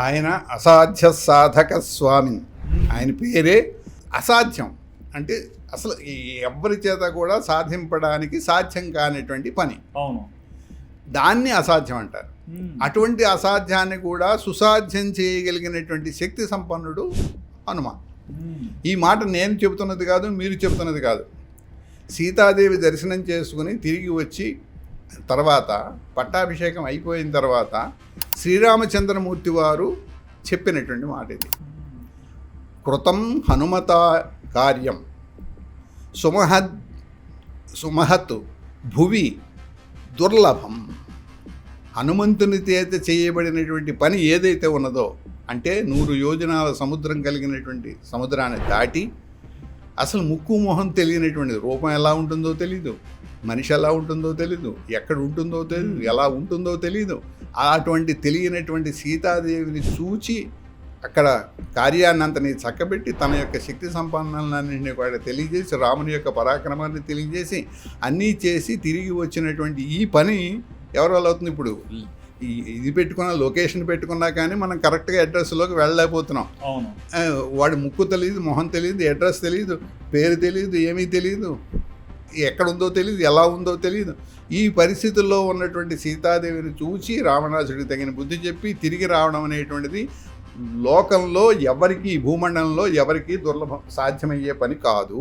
ఆయన అసాధ్య సాధక స్వామి. ఆయన పేరే అసాధ్యం. అంటే అసలు ఈ ఎవ్వరి చేత కూడా సాధింపడానికి సాధ్యం కానిటువంటి పని. అవును. దాన్ని అసాధ్యం అంటారు. అటువంటి అసాధ్యాన్ని కూడా సుసాధ్యం చేయగలిగినటువంటి శక్తి సంపన్నుడు హనుమ మ్మ్. ఈ మాట నేను చెబుతున్నది కాదు మీరు చెబుతున్నది కాదు. సీతాదేవి దర్శనం చేసుకుని తిరిగి వచ్చి తర్వాత పట్టాభిషేకం అయిపోయిన తర్వాత శ్రీరామచంద్రమూర్తి వారు చెప్పినటువంటి మాట ఇది. కృతం హనుమత కార్యం. సుమహద్ సుమహత్ భువి దుర్లభం. హనుమంతుని చేత చేయబడినటువంటి పని ఏదైతే ఉన్నదో అంటే నూరు యోజనాల సముద్రం కలిగినటువంటి సముద్రాన్ని దాటి అసలు ముక్కు మొహం తెలియనటువంటి రూపం ఎలా ఉంటుందో తెలీదు. మనిషి ఎలా ఉంటుందో తెలీదు. ఎక్కడ ఉంటుందో తెలీదు. ఎలా ఉంటుందో తెలీదు. అటువంటి తెలియనటువంటి సీతాదేవిని చూచి అక్కడ కార్యాన్నంతని చక్కబెట్టి తన యొక్క శక్తి సంపన్నలన్నింటినీ కూడా తెలియజేసి రాముని యొక్క పరాక్రమాన్ని తెలియజేసి అన్నీ చేసి తిరిగి వచ్చినటువంటి ఈ పని ఎవరి అవుతుంది ఇప్పుడు? ఈ ఇది పెట్టుకున్న లొకేషన్ పెట్టుకున్నా కానీ మనం కరెక్ట్గా అడ్రస్లోకి వెళ్ళలేకపోతున్నాం. అవును. వాడి ముక్కు తెలియదు మొహం తెలియదు అడ్రస్ తెలియదు పేరు తెలియదు ఏమీ తెలియదు. ఎక్కడ ఉందో తెలియదు ఎలా ఉందో తెలియదు ఈ పరిస్థితుల్లో ఉన్నటువంటి సీతాదేవిని చూసి రావణాసుడికి తగిన బుద్ధి చెప్పి తిరిగి రావడం అనేటువంటిది లోకంలో ఎవరికి భూమండలంలో ఎవరికి దుర్లభం సాధ్యమయ్యే పని కాదు.